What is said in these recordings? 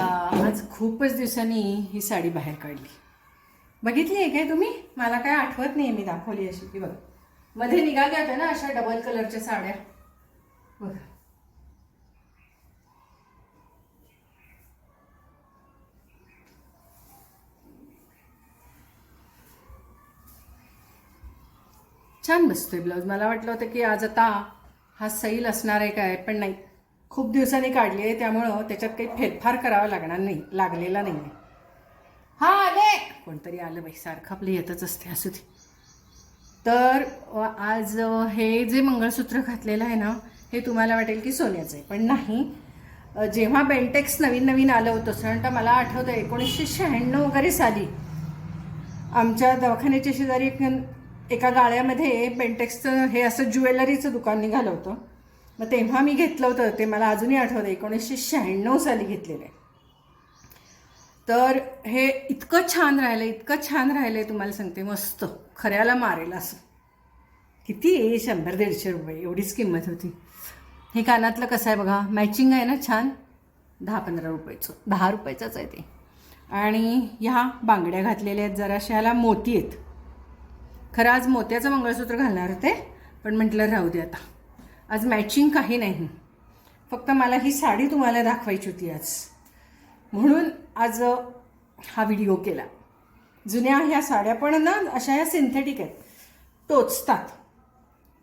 आज खूपच दिवसांनी ही साडी बाहेर काढली. बघितली आहे काय तुम्ही? मला काय आठवत नाही मी दाखवली अशी. की बघा. मध्ये निघाल्या होत्या ना अशा डबल कलरच्या साड्या. बघा. छान बसतोय ब्लाऊज. मला वाटलं होतं की आज आता हा सैल असणार आहे काय पण नाही. खूप दिवसांनी काढली आहे त्यामुळं त्याच्यात काही फेरफार करावा लागणार नाही लागलेला नाही आहे हा आले! कोणतरी आलं बाई सारखं आपलं येतच असते असू दे. तर आज हे जे मंगळसूत्र घातलेलं आहे ना हे तुम्हाला वाटेल की सोन्याचं आहे पण नाही. जेव्हा बेंटेक्स नवीन नवीन आलं होतं साधारणतः मला आठवतं एकोणीसशे शहाण्णव वगैरे साली आमच्या दवाखान्याच्या शेजारी एक एका गाळ्यामध्ये बेंटेक्सचं हे असं ज्वेलरीचं दुकान निघालं होतं. मग तेव्हा मी घेतलं होतं ते मला अजूनही आठवतं एकोणीसशे शहाण्णव साली घेतलेलं आहे. तर हे इतकं छान राहिलं इतकं छान राहिलं आहे तुम्हाला सांगते मस्त. खऱ्याला मारेल असं. किती शंभर दीडशे रुपये. एवढीच किंमत होती. हे कानातलं कसं आहे बघा? मॅचिंग आहे ना छान? दहा पंधरा रुपयाचं. दहा रुपयाचंच आहे ते. आणि ह्या बांगड्या घातलेल्या आहेत जराशा ह्याला मोती आहेत. खरं आज मोत्याचं मंगळसूत्र घालणार होते पण म्हटलं राहू दे आता. आज मॅचिंग काही नाही. फक्त मला ही साडी तुम्हाला दाखवायची होती आज. म्हणून आज हा व्हिडिओ केला. जुन्या ह्या साड्या पण ना अशा ह्या सिंथेटिक आहेत. टोचतात.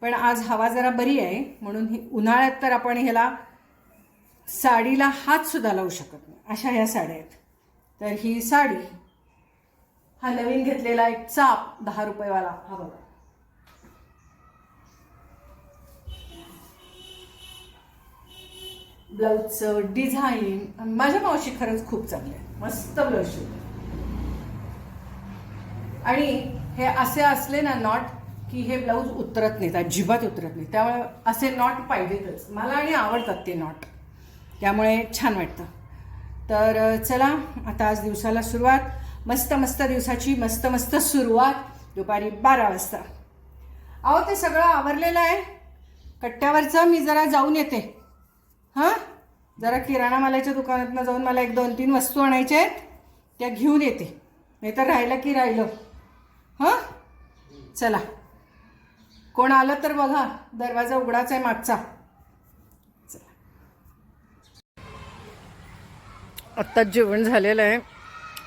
पण आज हवा जरा बरी आहे म्हणून ही उन्हाळ्यात तर आपण ह्याला साडीला हातसुद्धा लावू शकत नाही. अशा ह्या साड्या आहेत. तर ही साडी हा नवीन घेतलेला एक चाप दहा रुपयेवाला. हा बघा. ब्लाऊजचं डिझाईन. माझ्या मावशी खरंच खूप चांगली आहे. मस्त ब्लाऊज शिवते. आणि हे असे असले ना नॉट की हे ब्लाऊज उतरत नाहीत अजिबात उतरत नाही त्यामुळे असे नॉट पाहिजेतच. मला आणि आवडतात ते नॉट. त्यामुळे छान वाटतं. तर चला आता आज दिवसाला सुरुवात. मस्त मस्त दिवसाची मस्त मस्त सुरुवात. दुपारी बारा वाजता. अहो ते सगळं आवरलेलं आहे. कट्ट्यावरचं मी जरा जाऊन येते. हां? जरा किराणा मालाच्या दुकानातनं जाऊन मला एक दोन तीन वस्तू आणायच्या आहेत त्या घेऊन येते. नाही तर राहिलं की राहिलं. हां? चला. कोण आलं तर बघा. दरवाजा उघडाच आहे मागचा. चला. आत्ताच जेवण झालेलं आहे.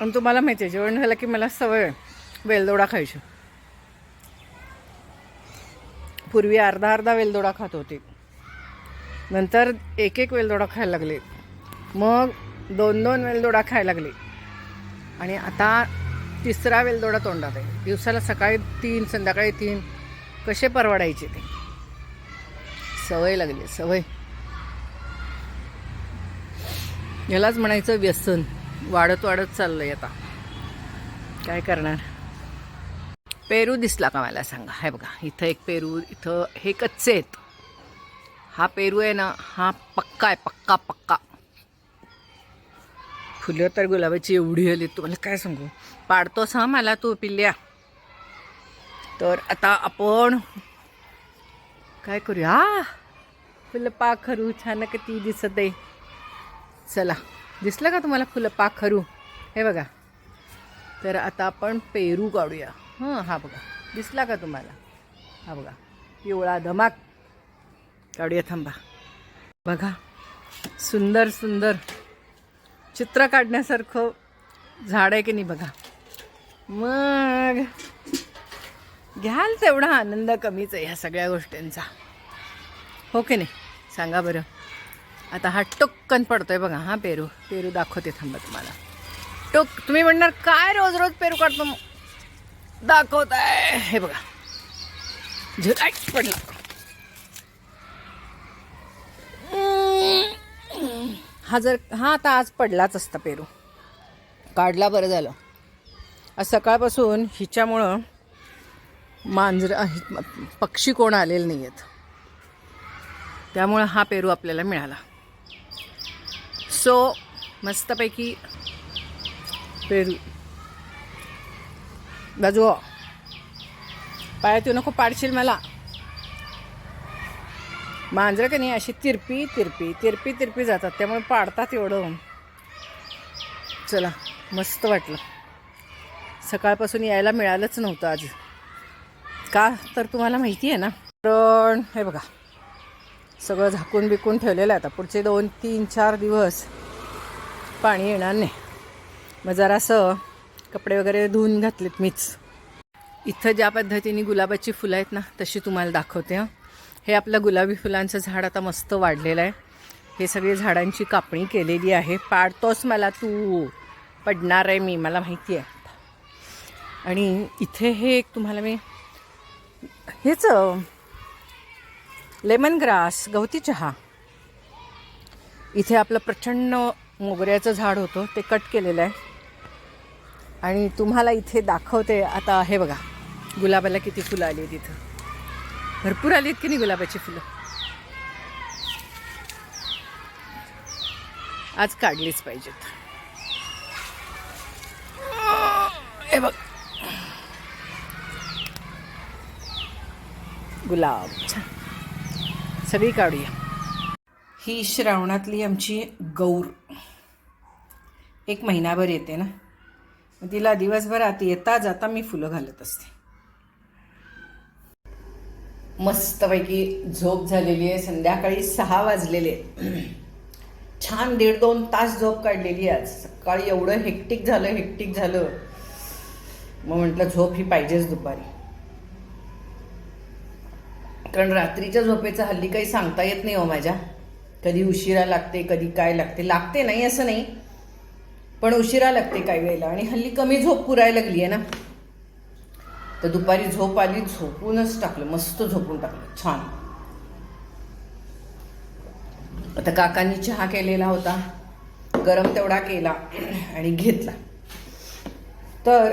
आणि तुम्हाला माहिती आहे जेवण झालं की मला सवय आहे. वेलदोडा खायची. पूर्वी अर्धा अर्धा वेलदोडा खात होते. नंतर एक एक वेलदोडा खायला लागले. मग दोन दोन वेलदोडा खायला लागले. आणि आता तिसरा वेलदोडा तोंडात आहे. दिवसाला सकाळी तीन संध्याकाळी तीन. कसे परवडायचे ते? सवय लागली सवय. यालाच म्हणायचं व्यसन. वाढत वाढत चाललंय आता. काय करणार? पेरू दिसला का मला सांगा? हे बघा इथं एक पेरू इथं हे कच्चे आहेत. हा पेरू आहे ना हा पक्का आहे पक्का पक्का. फुलं तर गुलाबाची एवढी आली तुम्हाला काय सांगू? पाडतोस हा मला तू पिल्ल्या. तर आता आपण काय करूया? हा फुलं पाखरू छान किती दिसत आहे. चला दिसलं का तुम्हाला फुलं पाखरू? हे बघा. तर आता आपण पेरू काढूया. हां हा बघा. दिसला का तुम्हाला? हा बघा. पिवळा धमाक. काढूया थांबा. बघा सुंदर सुंदर चित्र काढण्यासारखं झाड आहे की नाही बघा. मग घ्याल तेवढा आनंद कमीच आहे ह्या सगळ्या गोष्टींचा. हो की नाही? सांगा बरं. आता हा टुक्कन पडतोय बघा हा पेरू. पेरू दाखवते थांबा तुम्हाला. टुक तुम्ही म्हणणार काय रोज रोज पेरू काढतो? मग? दाखवत आहे हे बघा. झुराट पडला. हा जर हा आता आज पडलाच असता पेरू. काढला बरं झालं. आज सकाळपासून हिच्यामुळं मांजर पक्षी कोण आलेले नाही आहेत त्यामुळं हा पेरू आपल्याला मिळाला. सो मस्तपैकी पेरू. बाजू पायात येऊ नको पाडशील मला. मांजरं का नाही अशी तिरपी तिरपी तिरपी तिरपी जातात. त्यामुळे पाडतात एवढं. चला मस्त वाटलं. सकाळपासून यायला मिळालंच नव्हतं आज. का? तर तुम्हाला माहिती आहे ना. पण हे बघा. सगळं झाकून बिकून ठेवलेलं आहे आता. पुढचे दोन तीन चार दिवस पाणी येणार नाही. मग जरासं कपडे वगैरे धुवून घातलेत मीच. इथं ज्या पद्धतीने गुलाबाची फुलं आहेत ना तशी तुम्हाला दाखवते हां. हे आपलं गुलाबी फुलांचं झाड आता मस्त वाढलेलं आहे. हे सगळे झाडांची कापणी केलेली आहे. पाडतोस मला तू. पडणार आहे मी मला माहिती आहे आणि इथे हे एक तुम्हाला मी हेच लेमन ग्रास गवती चहा. इथे आपलं प्रचंड मोगऱ्याचं झाड होतं ते कट केलेलं आहे. आणि तुम्हाला इथे दाखवते आता हे बघा. गुलाबाला किती फुलं आली आहेत भरपूर आली आहेत की नाही गुलाबाची फुलं? आज काढलीच पाहिजेत. हे बघ. गुलाब. छान. सगळी काढूया. ही श्रावणातली आमची गौर. एक महिनाभर येते ना? मग तिला दिवसभरात येता जाता मी फुलं घालत असते. मस्तपैकी झोप झालेली आहे. संध्याकाळी सहा वाजलेले. छान दीड दोन तास झोप काढलेली आज. सकाळी एवढं हेक्टिक झालं हेक्टिक झालं. मग म्हटलं झोप ही पाहिजेच दुपारी. कारण रात्रीच्या झोपेचं हल्ली काही सांगता येत नाही हो माझ्या. कधी उशिरा लागते कधी काय लागते. लागते नाही असं नाही. पण उशिरा लागते काही वेळेला. आणि हल्ली कमी झोप पुरायला लागली आहे ना. तर दुपारी झोप आली झोपूनच टाकलं मस्त झोपून टाकलं छान. आता काकांनी चहा केलेला होता गरम तेवढा केला आणि घेतला. तर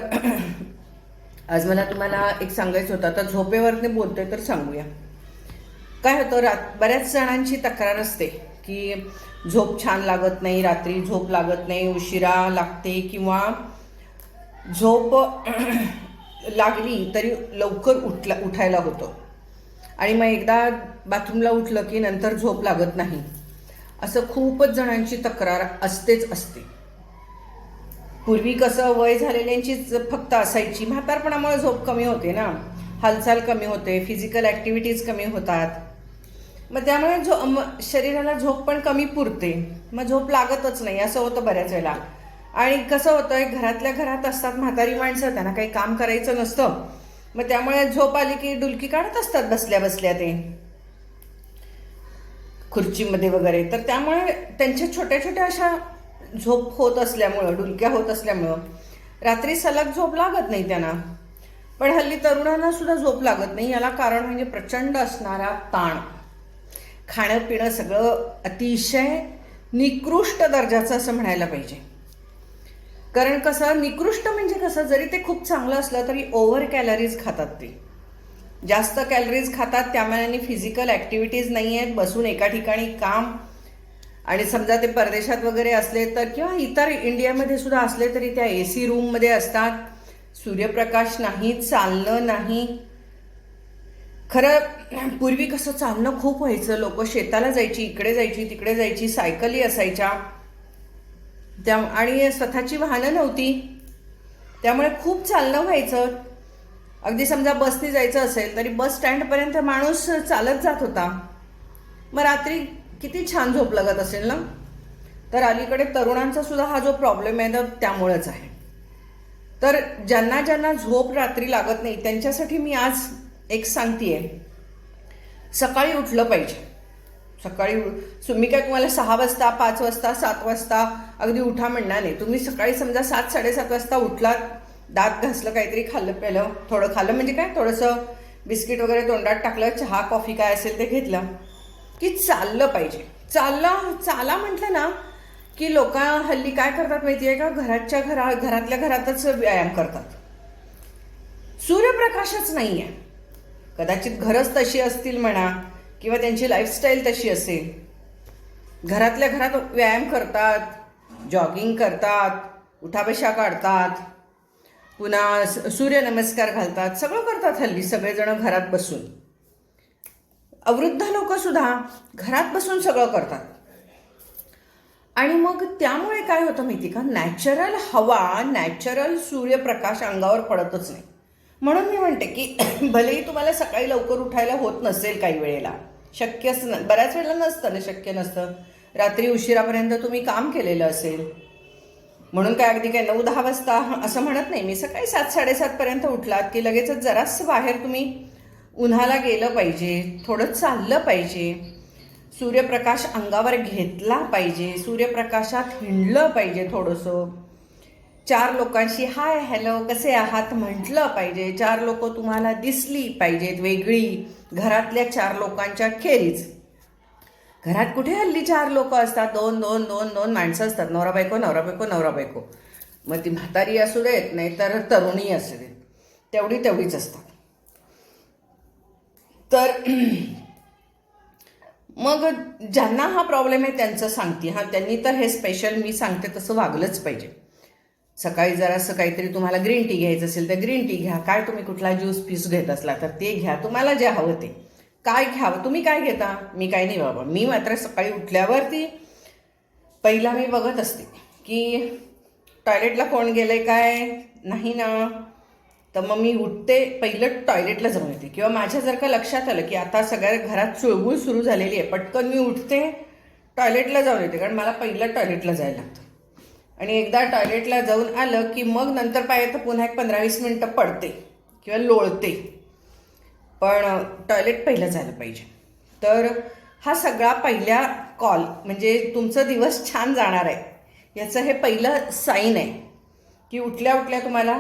आज मला तुम्हाला एक सांगायचं होतं आता झोपेवरती बोलतोय तर सांगूया. काय होतं रात बऱ्याच जणांची तक्रार असते की झोप छान लागत नाही रात्री झोप लागत नाही उशिरा लागते किंवा झोप लागली तरी लवकर उठला उठायला होतं. आणि मग एकदा बाथरूमला उठलं की नंतर झोप लागत नाही. असं खूपच जणांची तक्रार असतेच असते. पूर्वी कसं वय झालेल्यांचीच फक्त असायची. म्हातारपणामुळे झोप कमी होते ना. हालचाल कमी होते फिजिकल ॲक्टिव्हिटीज कमी होतात. मग त्यामुळे झो शरीराला झोप पण कमी पुरते. मग झोप लागतच नाही असं होतं बऱ्याच वेळेला. आणि कसं होतं घरातल्या घरात असतात म्हातारी माणसं त्यांना काही काम करायचं नसतं. मग त्यामुळे झोप आली की डुलकी काढत असतात बसल्या बसल्या ते. खुर्चीमध्ये वगैरे. तर त्यामुळे त्यांच्या छोट्या छोट्या अशा झोप होत असल्यामुळं डुलक्या होत असल्यामुळं रात्री सलग झोप लागत नाही त्यांना. पण हल्ली तरुणांना सुद्धा झोप लागत नाही. याला कारण म्हणजे प्रचंड असणारा ताण. खाणं पिणं सगळं अतिशय निकृष्ट दर्जाचं असं म्हणायला पाहिजे. कारण कसं निकृष्ट म्हणजे कसं जरी ते खूप चांगलं असलं तरी ओव्हर कॅलरीज खातात ते. जास्त कॅलरीज खातात त्यामुळे फिजिकल ॲक्टिव्हिटीज नाही आहेत बसून एका ठिकाणी काम. आणि समजा ते परदेशात वगैरे असले तर किंवा इतर इंडियामध्ये सुद्धा असले तरी त्या ए सी रूममध्ये असतात. सूर्यप्रकाश नाही चालणं नाही. खरं पूर्वी कसं चालणं खूप व्हायचं. लोक शेताला जायची इकडे जायची तिकडे जायची सायकली असायच्या. त्या आणि स्वतःची वाहनं नव्हती. त्यामुळे खूप चालणं व्हायचं. अगदी समजा बसने जायचं असेल तरी बस स्टँडपर्यंत माणूस चालत जात होता. मग रात्री किती छान झोप लागत असेल ना? तर अलीकडे तरुणांचा सुद्धा हा जो प्रॉब्लेम आहे ना त्यामुळेच आहे. तर ज्यांना ज्यांना झोप रात्री लागत नाही त्यांच्यासाठी मी आज एक सांगतेय. सकाळी उठलं पाहिजे. सकाळी तुम्ही मी काय तुम्हाला सहा वाजता पाच वाजता सात वाजता अगदी उठा म्हणणार नाही. तुम्ही सकाळी समजा सात साडेसात वाजता उठलात दात घासलं काहीतरी खाल्लं प्यालं थोडं खाल्लं म्हणजे काय? थोडंसं बिस्किट वगैरे तोंडात टाकलं चहा कॉफी काय असेल ते घेतलं की चाललं पाहिजे. चाललं चाला म्हटलं ना की लोक हल्ली काय करतात माहिती आहे का? घराच्या घरा घरातल्या घरातच व्यायाम करतात. सूर्यप्रकाशच नाही आहे कदाचित घरच तशी असतील म्हणा किंवा त्यांची लाईफस्टाईल तशी असेल. घरातल्या घरात व्यायाम करतात जॉगिंग करतात उठाबशा काढतात पुन्हा स- सूर्यनमस्कार घालतात सगळं करतात हल्ली सगळेजण घरात बसून. अवृद्ध लोक सुद्धा घरात बसून सगळं करतात. आणि मग त्यामुळे काय होतं माहिती का? नॅचरल हवा नॅचरल सूर्यप्रकाश अंगावर पडतच नाही. म्हणून मी म्हणते की भलेही तुम्हाला सकाळी लवकर उठायला होत नसेल काही वेळेला शक्यच न बऱ्याच वेळेला नसतं ना शक्य नसतं. रात्री उशिरापर्यंत तुम्ही काम केलेलं असेल. म्हणून काय अगदी काय नऊ दहा वाजता असं म्हणत नाही. मी सकाळी सात साडेसातपर्यंत उठलात की लगेचच जरासं बाहेर तुम्ही उन्हाला गेलं पाहिजे. थोडं चाललं पाहिजे. सूर्यप्रकाश अंगावर घेतला पाहिजे. सूर्यप्रकाशात हिंडलं पाहिजे थोडंसं. चार लोकांशी हाय हॅलो कसे आहात? म्हटलं पाहिजे. चार लोक तुम्हाला दिसली पाहिजेत वेगळी. घरातल्या चार लोकांच्या खेरीज. घरात कुठे हल्ली चार लोक असतात? दोन दोन दोन दोन माणसं असतात. नवरा बायको नवरा बायको नवरा बायको. मग ती म्हातारी असू देत नाही तर तरुणी असू देत. तेवढी तेवढीच असतात. तर मग ज्यांना हा प्रॉब्लेम आहे त्यांचं सांगते. हा त्यांनी तर हे स्पेशल मी सांगते तसं वागलंच पाहिजे. सकाळी जरासं काहीतरी तुम्हाला ग्रीन टी घ्यायचं असेल तर ग्रीन टी घ्या. काय तुम्ही कुठला ज्यूस पीस घेत असला तर ते घ्या. तुम्हाला जे हवं ते. काय घ्यावं? तुम्ही काय घेता? मी काय नाही बाबा. मी मात्र सकाळी उठल्यावरती पहिला मी बघत असते की टॉयलेटला कोण गेलंय काय? नाही ना. तर मग मी उठते पहिलं टॉयलेटला जाऊन येते. किंवा माझ्या जर का लक्षात आलं की आता सगळ्या घरात चुळबुळ सुरू झालेली आहे. पटकन मी उठते टॉयलेटला जाऊन येते. कारण मला पहिलं टॉयलेटला जायला लागतं. आणि एकदा टॉयलेटला जाऊन आलं की मग नंतर पाहिजे तर पुन्हा एक पंधरा वीस मिनटं पडते किंवा लोळते. पण टॉयलेट पहिलं झालं पाहिजे. तर हा सगळा पहिल्या कॉल म्हणजे तुमचं दिवस छान जाणार आहे. याचं हे पहिलं साईन आहे. की उठल्या उठल्या तुम्हाला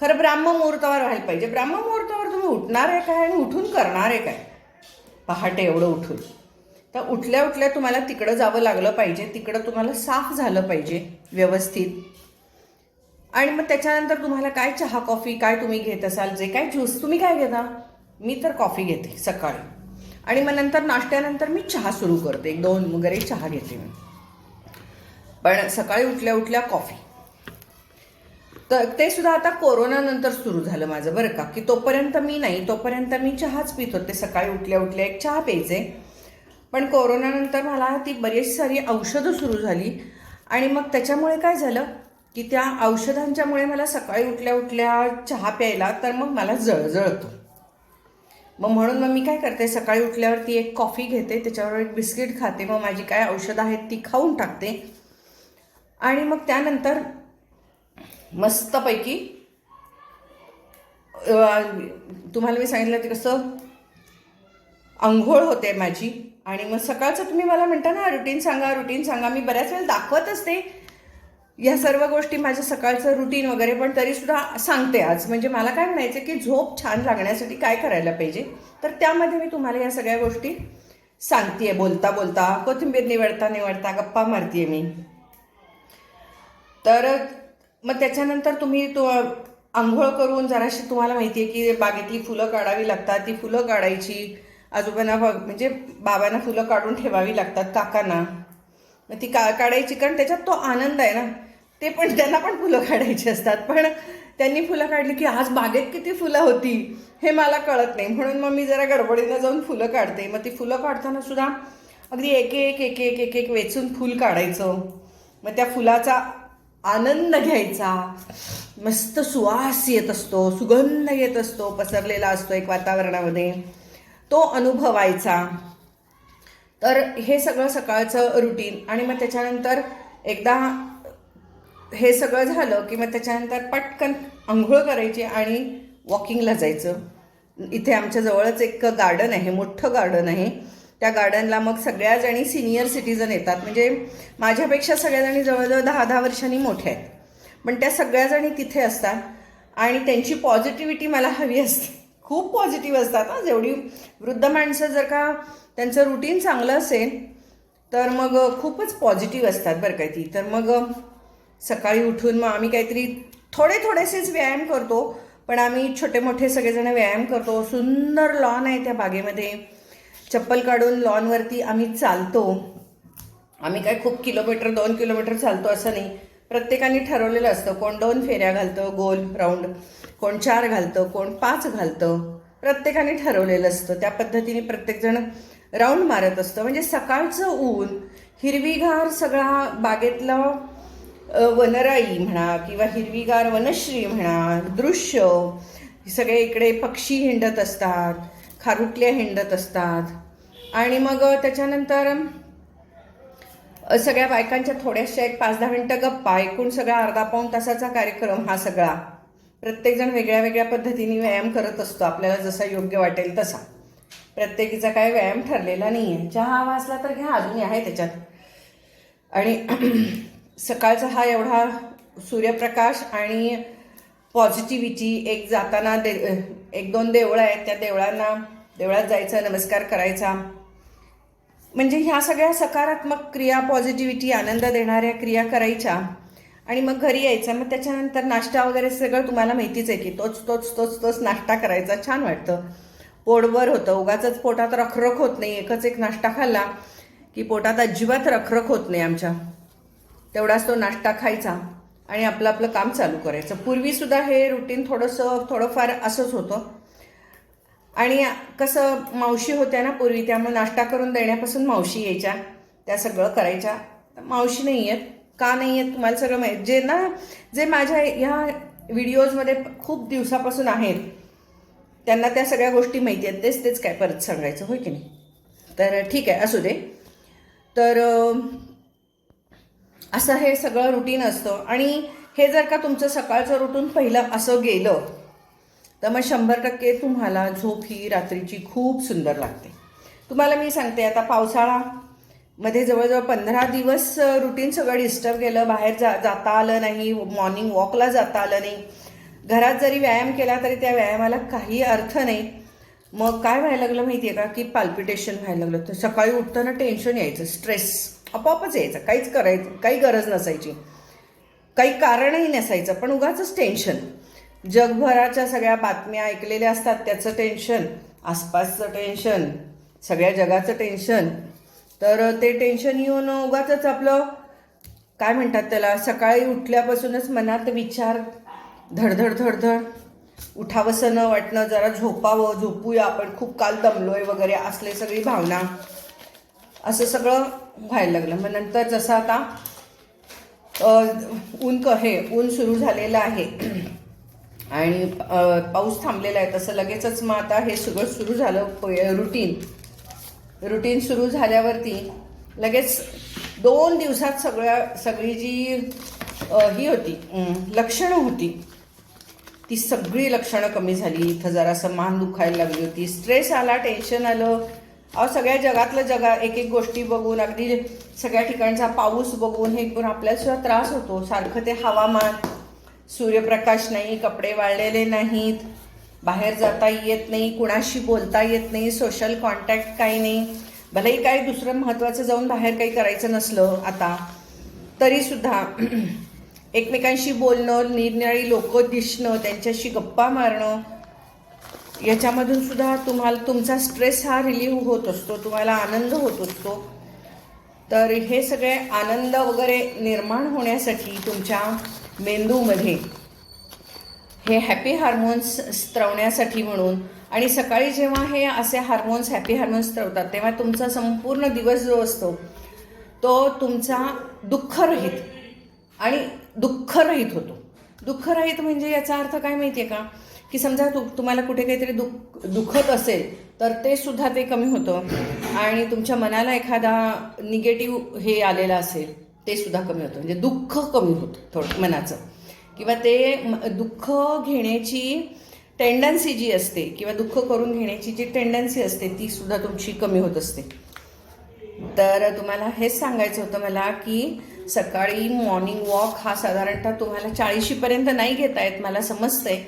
खरं ब्राह्ममुहूर्तावर व्हायला पाहिजे. ब्राह्ममुहूर्तावर तुम्ही उठणार आहे काय आणि उठून करणार आहे काय? पहाटे एवढं उठून. तर उठल्या उठल्या तुम्हाला तिकडं जावं लागलं पाहिजे तिकडं तुम्हाला साफ झालं पाहिजे व्यवस्थित. आणि मग त्याच्यानंतर तुम्हाला काय चहा कॉफी काय तुम्ही घेत असाल जे काय ज्यूस तुम्ही काय घेता? मी तर कॉफी घेते सकाळी. आणि मग नंतर नाश्त्यानंतर मी चहा सुरू करते एक दोन वगैरे चहा घेते मी. पण सकाळी उठल्या उठल्या कॉफी. तर ते सुद्धा आता कोरोनानंतर सुरू झालं माझं बरं का? की तोपर्यंत मी नाही तोपर्यंत मी चहाच पित होते. सकाळी उठल्या उठल्या एक चहा प्यायचे. पण कोरोनानंतर मला ती बरीच सारी औषधं सुरू झाली. आणि मग त्याच्यामुळे काय झालं की त्या औषधांच्यामुळे मला सकाळी उठल्या उठल्या चहा प्यायला तर मग मला जळजळतो. मग म्हणून मग मी काय करते सकाळी उठल्यावरती एक कॉफी घेते त्याच्यावर एक बिस्किट खाते मग माझी काय औषधं आहेत ती खाऊन टाकते. आणि मग त्यानंतर मस्तपैकी तुम्हाला मी सांगितलं ते कसं आंघोळ होते माझी. आणि मग सकाळचं तुम्ही मला म्हणता ना रुटीन सांगा रुटीन सांगा. मी बऱ्याच वेळेला दाखवत असते. या सर्व गोष्टी माझ्या सकाळचं रुटीन वगैरे पण तरीसुद्धा सांगते आज. म्हणजे मला काय म्हणायचं की झोप छान लागण्यासाठी काय करायला पाहिजे? तर त्यामध्ये मी तुम्हाला या सगळ्या गोष्टी सांगते बोलता बोलता कोथिंबीर निवडता निवडता गप्पा मारतीये मी. तर मग त्याच्यानंतर तुम्ही तो आंघोळ करून जराशी तुम्हाला माहिती आहे की बागेतली फुलं काढावी लागतात. ती फुलं काढायची. आजोबांना बघ म्हणजे बाबांना फुलं काढून ठेवावी लागतात काकांना. मग ती का काढायची कारण त्याच्यात तो आनंद आहे ना. ते पण त्यांना पण फुलं काढायची असतात. पण त्यांनी फुलं काढली की आज बागेत किती फुलं होती हे मला कळत नाही. म्हणून मग मी जरा गडबडीनं जाऊन फुलं काढते. मग ती फुलं काढताना सुद्धा अगदी एक एक एक एक एक एक वेचून फुल काढायचं. मग त्या फुलाचा आनंद घ्यायचा. मस्त सुवास येत असतो सुगंध येत असतो पसरलेला असतो एक वातावरणामध्ये. तो अनुभवायचा. तर हे सगळं सकाळचं रुटीन आणि मग त्याच्यानंतर एकदा हे सगळं झालं की मग त्याच्यानंतर पटकन आंघोळ करायची आणि वॉकिंगला जायचं. इथे आमच्या जवळच एक गार्डन आहे मोठं गार्डन आहे. त्या गार्डनला मग सगळ्याजणी सिनियर सिटीजन येतात. म्हणजे माझ्यापेक्षा सगळ्याजणी जवळजवळ दहा दहा वर्षांनी मोठ्या आहेत. पण त्या सगळ्याजणी तिथे असतात आणि त्यांची पॉझिटिव्हिटी मला हवी असते. खूप पॉझिटिव्ह असतात ना जेवढी वृद्ध माणसं जर का त्यांचं रुटीन चांगलं असेल तर मग खूपच पॉझिटिव्ह असतात बरं काय ती. तर मग सकाळी उठून मग आम्ही काहीतरी थोडे थोडेसेच व्यायाम करतो पण आम्ही छोटे मोठे सगळेजण व्यायाम करतो. सुंदर लॉन आहे त्या बागेमध्ये. चप्पल काढून लॉनवरती आम्ही चालतो. आम्ही काय खूप किलोमीटर दोन किलोमीटर चालतो असं नाही. प्रत्येकाने ठरवलेलं असतं कोण दोन फेऱ्या घालतं गोल राऊंड कोण चार घालतं कोण पाच घालतं प्रत्येकाने ठरवलेलं असतं. त्या पद्धतीने प्रत्येकजण राऊंड मारत असतं. म्हणजे सकाळचं ऊन हिरवीगार सगळा बागेतला वनराई म्हणा किंवा हिरवीगार वनश्री म्हणा दृश्य सगळे इकडे पक्षी हिंडत असतात खारुटल्या हिंडत असतात. आणि मग त्याच्यानंतर सगळ्या बायकांच्या थोड्याशा एक पाच दहा मिनटं गप्पा एकूण सगळा अर्धा पाऊण तासाचा कार्यक्रम हा सगळा. प्रत्येकजण वेगळ्या वेगळ्या पद्धतीने व्यायाम करत असतो. आपल्याला जसा योग्य वाटेल तसा. प्रत्येकीचा काय व्यायाम ठरलेला नाही आहे चहा हवा असला तर घ्या अजूनही आहे त्याच्यात. आणि सकाळचा हा एवढा सूर्यप्रकाश आणि पॉझिटिव्हिटी एक जाताना दे एक दोन देवळं आहेत त्या देवळांना देवळात जायचा नमस्कार करायचा. म्हणजे ह्या सगळ्या सकारात्मक क्रिया पॉझिटिव्हिटी आनंद देणाऱ्या क्रिया करायच्या. आणि मग घरी यायचं मग त्याच्यानंतर नाश्ता वगैरे सगळं तुम्हाला माहितीच आहे की तोच तोच तोच तोच नाश्ता करायचा. छान वाटतं. पोटभर होतं. उगाच पोटात रखरख होत नाही. एकच एक नाश्ता खाल्ला की पोटात अजिबात रखरख होत नाही आमच्या. तेवढाच तो नाश्ता खायचा आणि आपलं आपलं काम चालू करायचं. पूर्वीसुद्धा हे रुटीन थोडंसं थोडंफार असंच होतं. आणि कसं मावशी होत्या ना पूर्वी त्यामुळे नाश्ता करून देण्यापासून मावशी यायच्या. त्या सगळं करायच्या. मावशी नाही आहेत का नाही आहेत तुम्हाला सगळं माहीत. जे ना जे माझ्या ह्या व्हिडिओजमध्ये खूप दिवसापासून आहेत त्यांना त्या सगळ्या गोष्टी माहिती आहेत. तेच तेच काय परत सांगायचं होय की नाही? तर ठीक आहे असू दे. तर असं हे सगळं रुटीन असतं. आणि हे जर का तुमचं सकाळचं रुटीन पहिलं असं गेलं तर मग शंभर टक्के तुम्हाला झोप ही रात्रीची खूप सुंदर लागते. तुम्हाला मी सांगते आता पावसाळा मध्ये जवळजवळ पंधरा दिवस रुटीन सगळं डिस्टर्ब केलं. बाहेर जा जाता आलं नाही मॉर्निंग वॉकला जाता आलं नाही. घरात जरी व्यायाम केला तरी त्या व्यायामाला काही अर्थ नाही. मग काय व्हायला लागलं माहिती आहे का? की पाल्पिटेशन व्हायला लागलं. तर सकाळी उठताना टेन्शन यायचं स्ट्रेस आपोआपच यायचं. काहीच करायचं काही गरज नसायची. काही कारणही नसायचं पण उगाच टेन्शन जगभराच्या सगळ्या बातम्या ऐकलेल्या असतात त्याचं टेन्शन आसपासचं टेन्शन सगळ्या जगाचं टेन्शन तर ते टेन्शन येऊन उगाच आपलं काय म्हणतात त्याला सकाळी उठल्यापासूनच मनात विचार धडधड धडधड उठावंसं न वाटणं जरा झोपावं झोपूया आपण खूप काल दमलोय वगैरे असले सगळी भावना असं सगळं व्हायला लागलं. मग नंतर जसं आता ऊन क हे ऊन सुरू झालेलं आहे. आणि पाऊस थांबलेला आहे तसं लगेचच मग आता हे सगळं सुरू झालं रुटीन रुटीन सुरू झाल्यावरती लगेच दोन दिवसात सगळ्या सगळी जी ही होती लक्षणं होती ती सगळी लक्षणं कमी झाली. इथं जरासं मान दुखायला लागली होती. स्ट्रेस आला टेन्शन आलं. अहो सगळ्या जगातलं जगा एक एक गोष्टी बघून अगदी सगळ्या ठिकाणचा पाऊस बघून हे करून आपल्याला त्रास होतो. सारखं ते हवामान सूर्यप्रकाश नाही कपडे वाळलेले नाहीत. बाहेर जाता येत नाही कुणाशी बोलता येत नाही सोशल कॉन्टॅक्ट काही नाही. भलेही काय दुसरं महत्त्वाचं जाऊन बाहेर काही करायचं नसलं आता तरीसुद्धा एकमेकांशी बोलणं निरनिराळी लोक दिसणं त्यांच्याशी गप्पा मारणं याच्यामधून सुद्धा तुम्हाला तुमचा स्ट्रेस हा रिलीव्ह होत असतो तुम्हाला आनंद होत असतो. तर हे सगळे आनंद वगैरे निर्माण होण्यासाठी तुमच्या मेंदूमध्ये हे हॅपी हार्मोन्स स्त्रवण्यासाठी म्हणून. आणि सकाळी जेव्हा हे असे हार्मोन्स हॅपी हार्मोन्स स्त्रवतात तेव्हा तुमचा संपूर्ण दिवस जो असतो तो तुमचा दुःखरहित आणि दुःखरहित होतो. दुःखरहित म्हणजे याचा अर्थ काय माहिती आहे का? की समजा तु तुम्हाला कुठे काहीतरी दुःख दुखत असेल तर ते सुद्धा ते कमी होतं. आणि तुमच्या मनाला एखादा निगेटिव्ह हे आलेलं असेल ते सुद्धा कमी होतं. म्हणजे दुःख कमी होतं थोडं मनाचं. किंवा ते दुःख घेण्याची टेंडन्सी जी असते किंवा दुःख करून घेण्याची जी टेंडन्सी असते ती सुद्धा तुमची कमी होत असते. तर तुम्हाला हेच सांगायचं होतं मला की सकाळी मॉर्निंग वॉक हा साधारणतः तुम्हाला चाळीशीपर्यंत नाही घेता येत मला समजतंय.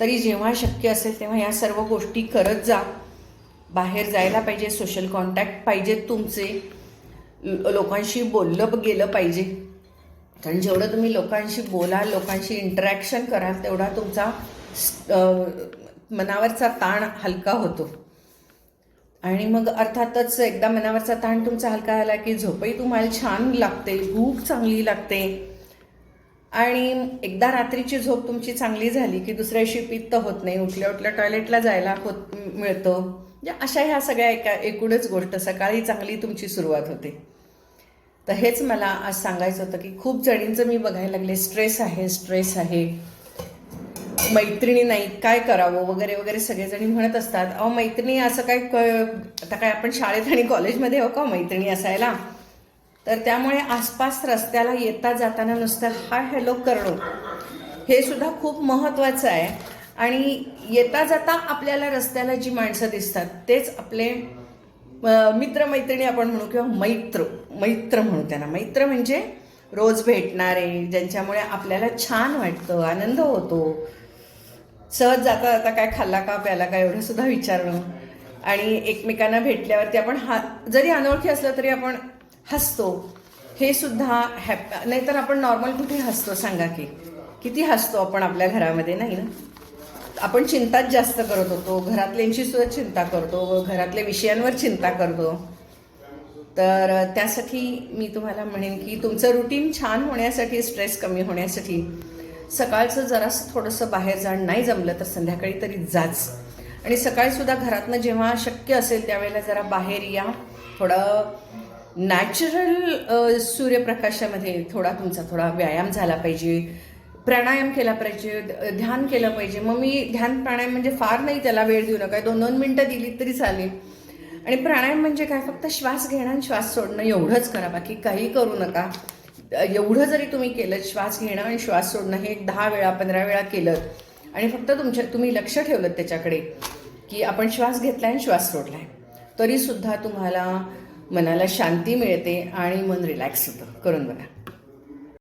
तरी जेव्हा शक्य असेल तेव्हा या सर्व गोष्टी करत जा. बाहेर जायला पाहिजे सोशल कॉन्टॅक्ट पाहिजेत तुमचे. लोकांशी बोललं गेलं पाहिजे. कारण जेवढं तुम्ही लोकांशी बोलाल लोकांशी इंटरॅक्शन कराल तेवढा तुमचा मनावरचा ताण हलका होतो. आणि मग अर्थातच एकदा मनावरचा ताण तुमचा हलका झाला की झोपही तुम्हाला छान लागते भूक चांगली लागते. आणि एकदा रात्रीची झोप तुमची चांगली झाली की दुसऱ्या दिवशी पित्त होत नाही उठल्या उठल्या टॉयलेटला जायला होत मिळतं. म्हणजे अशा ह्या सगळ्या एका एकूणच गोष्ट. सकाळी चांगली तुमची सुरुवात होते. तर हेच मला आज सांगायचं होतं की खूप जणींचं मी बघायला लागले स्ट्रेस आहे स्ट्रेस आहे. मैत्रिणी नाही काय करावं वगैरे वगैरे सगळेजणी म्हणत असतात अहो मैत्रिणी असं काय क आता काय आपण शाळेत आणि कॉलेजमध्ये हो का मैत्रिणी असायला? तर त्यामुळे आसपास रस्त्याला येता जाताना नुसतं हाय हॅलो करणं हे सुद्धा खूप महत्त्वाचं आहे. आणि येता जाता आपल्याला रस्त्याला जी माणसं दिसतात तेच आपले मित्रमैत्रिणी आपण म्हणू किंवा मैत्र मैत्र म्हणू त्यांना. मैत्र म्हणजे रोज भेटणारे ज्यांच्यामुळे आपल्याला छान वाटतं आनंद होतो. सहज जाता जाता काय खाल्ला का प्याला का एवढं सुद्धा विचारणं. आणि एकमेकांना भेटल्यावरती आपण हा जरी अनोळखी असलं तरी आपण हसतो. हे सुद्धा हॅप नाहीतर आपण नॉर्मल कुठे हसतो सांगा की. किती हसतो आपण आपल्या घरामध्ये नाही ना? आपण चिंताच जास्त करत होतो घरातल्यांची सुद्धा चिंता करतो घरातल्या विषयांवर चिंता करतो. तर त्यासाठी मी तुम्हाला म्हणेन की तुमचं रुटीन छान होण्यासाठी स्ट्रेस कमी होण्यासाठी सकाळचं जरासं थोडंसं बाहेर जाण नाही जमलं तर संध्याकाळी तरी जाच. आणि सकाळीसुद्धा घरातनं जेव्हा शक्य असेल त्यावेळेला जरा बाहेर या. थोडं नॅचरल सूर्यप्रकाशामध्ये थोडा तुमचा थोडा व्यायाम झाला पाहिजे. प्राणायाम केला पाहिजे ध्यान केलं पाहिजे. मग मी ध्यान प्राणायाम म्हणजे फार नाही त्याला वेळ देऊ नका. दोन दोन मिनटं दिली तरी चालेल. आणि प्राणायाम म्हणजे काय? फक्त श्वास घेणं आणि श्वास सोडणं एवढंच करा. बाकी काही करू नका. एवढं जरी तुम्ही केलं श्वास घेणं आणि श्वास सोडणं हे एक दहा वेळा पंधरा वेळा केलं आणि फक्त तुमच्या तुम्ही लक्ष ठेवलं त्याच्याकडे की आपण श्वास घेतलाय आणि श्वास सोडलाय. तरीसुद्धा तुम्हाला मनाला शांती मिळते आणि मन रिलॅक्स होतं. करून बघा.